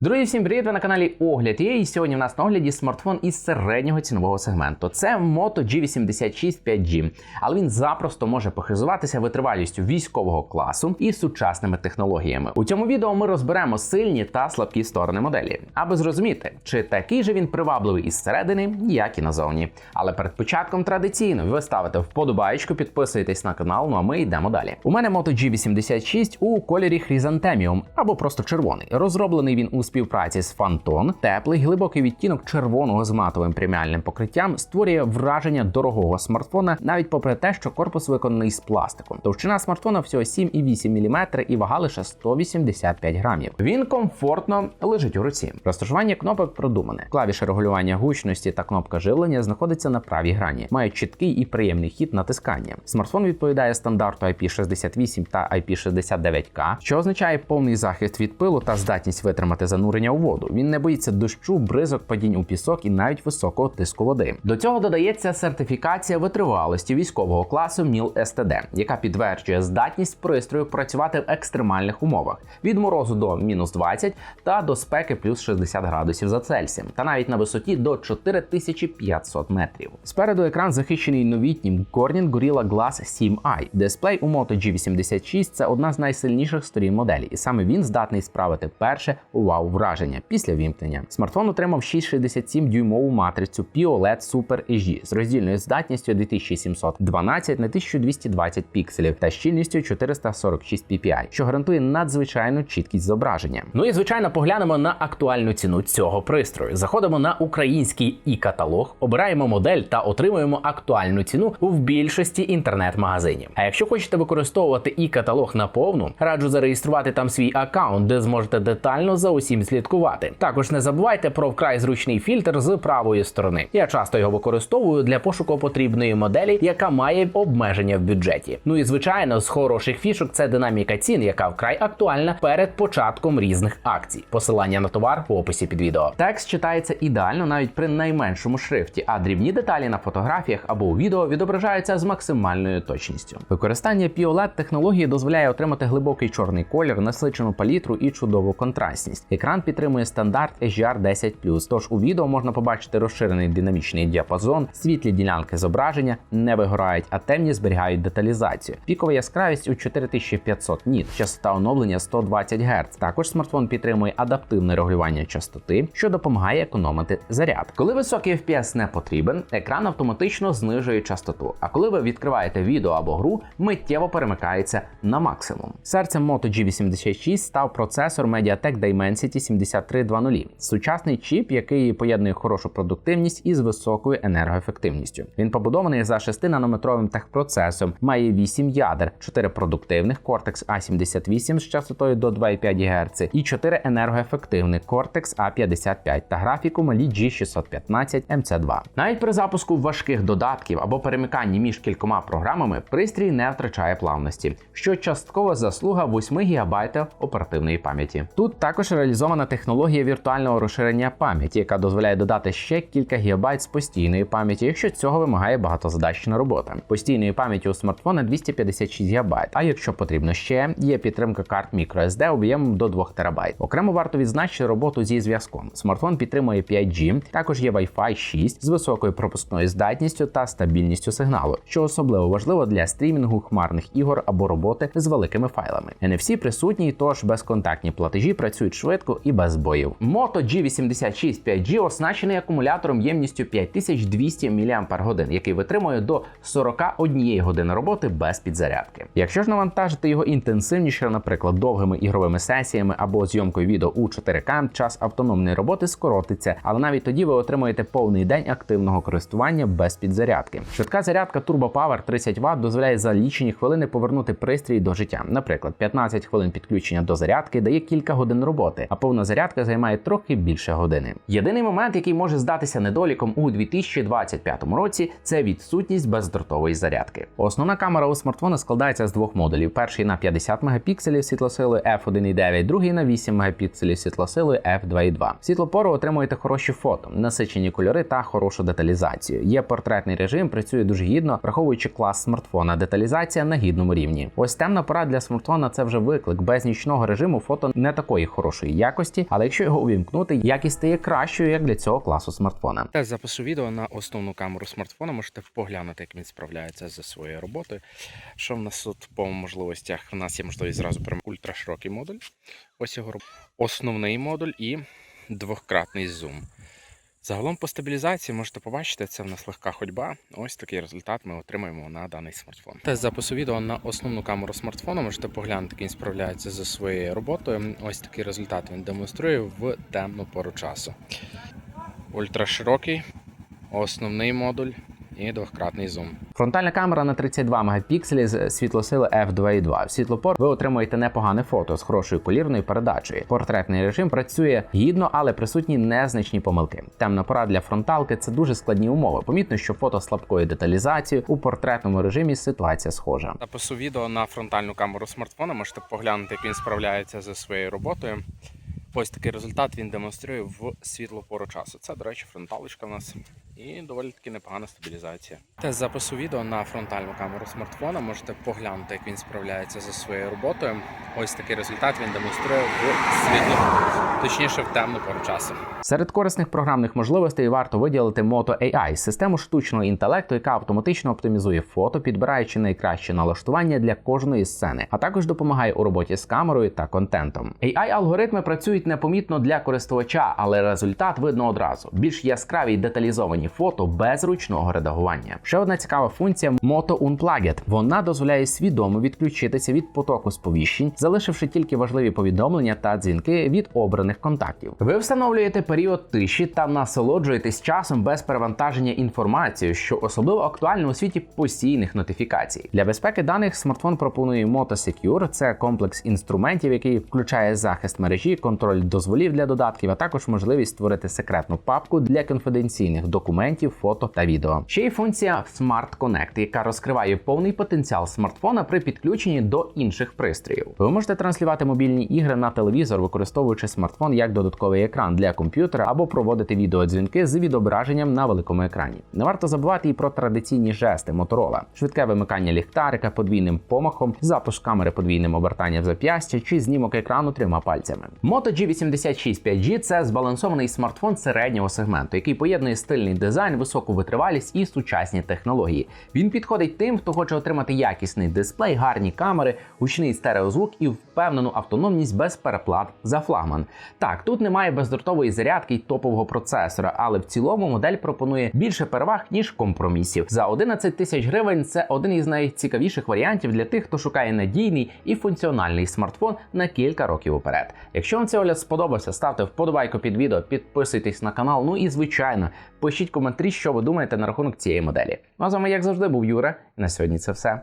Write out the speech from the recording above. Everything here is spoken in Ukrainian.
Друзі, всім привіт! Ви на каналі Огляд є. І сьогодні в нас на огляді смартфон із середнього цінового сегменту. Це Moto G86 5G, але він запросто може похизуватися витривалістю військового класу і сучасними технологіями. У цьому відео ми розберемо сильні та слабкі сторони моделі, аби зрозуміти, чи такий же він привабливий із середини, як і назовні. Але перед початком традиційно ви ставите вподобаєчку, підписуєтесь на канал. Ну а ми йдемо далі. У мене Moto G86 у кольорі Chrysanthemum або просто червоний. Розроблений він у співпраці з Phantom. Теплий глибокий відтінок червоного з матовим преміальним покриттям створює враження дорогого смартфона, навіть попри те, що корпус виконаний з пластику. Товщина смартфона всього 7,8 мм і вага лише 185 грамів. Він комфортно лежить у руці. Розташування кнопок продумане. Клавіші регулювання гучності та кнопка живлення знаходиться на правій грані. Має чіткий і приємний хід натискання. Смартфон відповідає стандарту IP68 та IP69K, що означає повний захист від пилу та здатність витримати занурення у воду. Він не боїться дощу, бризок, падінь у пісок і навіть високого тиску води. До цього додається сертифікація витривалості військового класу МІЛ СТД, яка підтверджує здатність пристрою працювати в екстремальних умовах від морозу до мінус 20 та до спеки плюс 60 градусів за Цельсієм, та навіть на висоті до 4500 метрів. Спереду екран захищений новітнім Corning Gorilla Glass 7i. Дисплей у Moto G86 це одна з найсильніших сторін моделі, і саме він здатний справити перше вау враження після вімкнення. Смартфон отримав 667 дюймову матрицю POLED Super HD з роздільною здатністю 2712 на 1220 пікселів та щільністю 446 ppi, що гарантує надзвичайну чіткість зображення. Ну і звичайно, поглянемо на актуальну ціну цього пристрою. Заходимо на український і-каталог, обираємо модель та отримуємо актуальну ціну в більшості інтернет-магазинів. А якщо хочете використовувати і-каталог наповну, раджу зареєструвати там свій аккаунт, де зможете детально за усім слідкувати. Також не забувайте про вкрай зручний фільтр з правої сторони. Я часто його використовую для пошуку потрібної моделі, яка має обмеження в бюджеті. Ну і звичайно, з хороших фішок це динаміка цін, яка вкрай актуальна перед початком різних акцій. Посилання на товар в описі під відео. Текст читається ідеально навіть при найменшому шрифті, а дрібні деталі на фотографіях або у відео відображаються з максимальною точністю. Використання POLED технології дозволяє отримати глибокий чорний колір, насичену палітру і чудову контрастність. Екран підтримує стандарт HDR 10 тож у відео можна побачити розширений динамічний діапазон, світлі ділянки зображення не вигорають, а темні зберігають деталізацію. Пікова яскравість у 4500 ніт, частота оновлення 120 Гц. Також смартфон підтримує адаптивне регулювання частоти, що допомагає економити заряд. Коли високий FPS не потрібен, екран автоматично знижує частоту. А коли ви відкриваєте відео або гру, миттєво перемикається на максимум. Серцем Moto G86 став процесор MediaTek Dimensity 7320. Сучасний чіп, який поєднує хорошу продуктивність із високою енергоефективністю. Він побудований за 6-нанометровим техпроцесом, має 8 ядер, 4 продуктивних Cortex A78 з частотою до 2,5 ГГц і 4 енергоефективних Cortex A55 та графіку малі G615 MC2. Навіть при запуску важких додатків або перемиканні між кількома програмами пристрій не втрачає плавності, що частково заслуга 8 ГБ оперативної пам'яті. Тут також реалізована технологія віртуального розширення пам'яті, яка дозволяє додати ще кілька гігабайт з постійної пам'яті, якщо цього вимагає багатозадачна робота. Постійної пам'яті у смартфона 256 ГБ, а якщо потрібно ще, є підтримка карт microSD об'ємом до 2 ТБ. Окремо варто відзначити роботу зі зв'язком. Смартфон підтримує 5G, також є Wi-Fi 6 з високою пропускною здатністю та стабільністю сигналу, що особливо важливо для стрімінгу хмарних ігор або роботи з великими файлами. NFC присутній, тож безконтактні платежі працюють швидко і без боїв. Moto G86 5G оснащений акумулятором ємністю 5200 мАч, який витримує до 41 години роботи без підзарядки. Якщо ж навантажити його інтенсивніше, наприклад, довгими ігровими сесіями або зйомкою відео у 4К, час автономної роботи скоротиться, але навіть тоді ви отримуєте повний день активного користування без підзарядки. Швидка зарядка Turbo Power 30 Вт дозволяє за лічені хвилини повернути пристрій до життя. Наприклад, 15 хвилин підключення до зарядки дає кілька годин роботи, а повна зарядка займає трохи більше години. Єдиний момент, який може здатися недоліком у 2025 році, це відсутність бездротової зарядки. Основна камера у смартфона складається з двох модулів: перший на 50 мегапікселів світлосилою f1.9, другий на 8 мегапікселів світлосилою f2.2. Світлопору отримуєте хороші фото, насичені кольори та хорошу деталізацію. Є портретний режим, працює дуже гідно, враховуючи клас смартфона. Деталізація на гідному рівні. Ось темна пора для смартфона це вже виклик. Без нічного режиму фото не такої хорошої якості, але якщо його увімкнути, якість стає кращою як для цього класу смартфона. Тест запису відео на основну камеру смартфона. Можете поглянути, як він справляється зі своєю роботою. Що в нас тут по можливостях? У нас є можливість зразу прямо ультраширокий модуль. Ось його основний модуль і двократний зум. Загалом по стабілізації можете побачити, це в нас легка ходьба. Ось такий результат ми отримаємо на даний смартфон. Тест запису відео на основну камеру смартфона. Можете поглянути, як він справляється зі своєю роботою. Ось такий результат він демонструє в темну пору часу. Ультраширокий, основний модуль і двократний зум. Фронтальна камера на 32 мегапікселі з світлосили f2.2. В світлопор ви отримуєте непогане фото з хорошою колірною передачею. Портретний режим працює гідно, але присутні незначні помилки. Темна пора для фронталки це дуже складні умови. Помітно, що фото з слабкою деталізацією у портретному режимі ситуація схожа. Запису відео на фронтальну камеру смартфона. Можете поглянути, як він справляється зі своєю роботою. Ось такий результат він демонструє в світлу пору часу. Це, до речі, фронталочка в нас і доволі таки непогана стабілізація. Тест запису відео на фронтальну камеру смартфона. Можете поглянути, як він справляється зі своєю роботою. Ось такий результат він демонструє в світлу, точніше в темну пору часу. Серед корисних програмних можливостей варто виділити Moto AI – систему штучного інтелекту, яка автоматично оптимізує фото, підбираючи найкраще налаштування для кожної сцени, а також допомагає у роботі з камерою та контентом. ai алгоритми працюють непомітно для користувача, але результат видно одразу: більш яскраві й деталізовані фото без ручного редагування. Ще одна цікава функція Moto Unplugged. Вона дозволяє свідомо відключитися від потоку сповіщень, залишивши тільки важливі повідомлення та дзвінки від обраних контактів. Ви встановлюєте період тиші та насолоджуєтесь часом без перевантаження інформацією, що особливо актуально у світі постійних нотифікацій. Для безпеки даних смартфон пропонує Moto Secure. Це комплекс інструментів, який включає захист мережі, контроль дозволів для додатків, а також можливість створити секретну папку для конфіденційних документів, фото та відео. Ще й функція Smart Connect, яка розкриває повний потенціал смартфона при підключенні до інших пристроїв. Ви можете транслювати мобільні ігри на телевізор, використовуючи смартфон як додатковий екран для комп'ютера або проводити відеодзвінки з відображенням на великому екрані. Не варто забувати і про традиційні жести Motorola. швидке вимикання ліхтарика подвійним помахом, запуск камери подвійним обертанням зап'ястя чи знімок екрану трьома пальцями. Moto G86 5G – це збалансований смартфон середнього сегменту, який поєднує стильний дизайн, високу витривалість і сучасні технології. Він підходить тим, хто хоче отримати якісний дисплей, гарні камери, гучний стереозвук і впевнену автономність без переплат за флагман. Так, тут немає бездротової зарядки й топового процесора, але в цілому модель пропонує більше переваг ніж компромісів. За 11 тисяч гривень це один із найцікавіших варіантів для тих, хто шукає надійний і функціональний смартфон на кілька років уперед. Якщо вам цей огляд сподобався, ставте вподобайку під відео, підписуйтесь на канал. Ну і звичайно, пишіть коментарі, що ви думаєте на рахунок цієї моделі. Ну а з вами, як завжди, був Юра. І на сьогодні це все.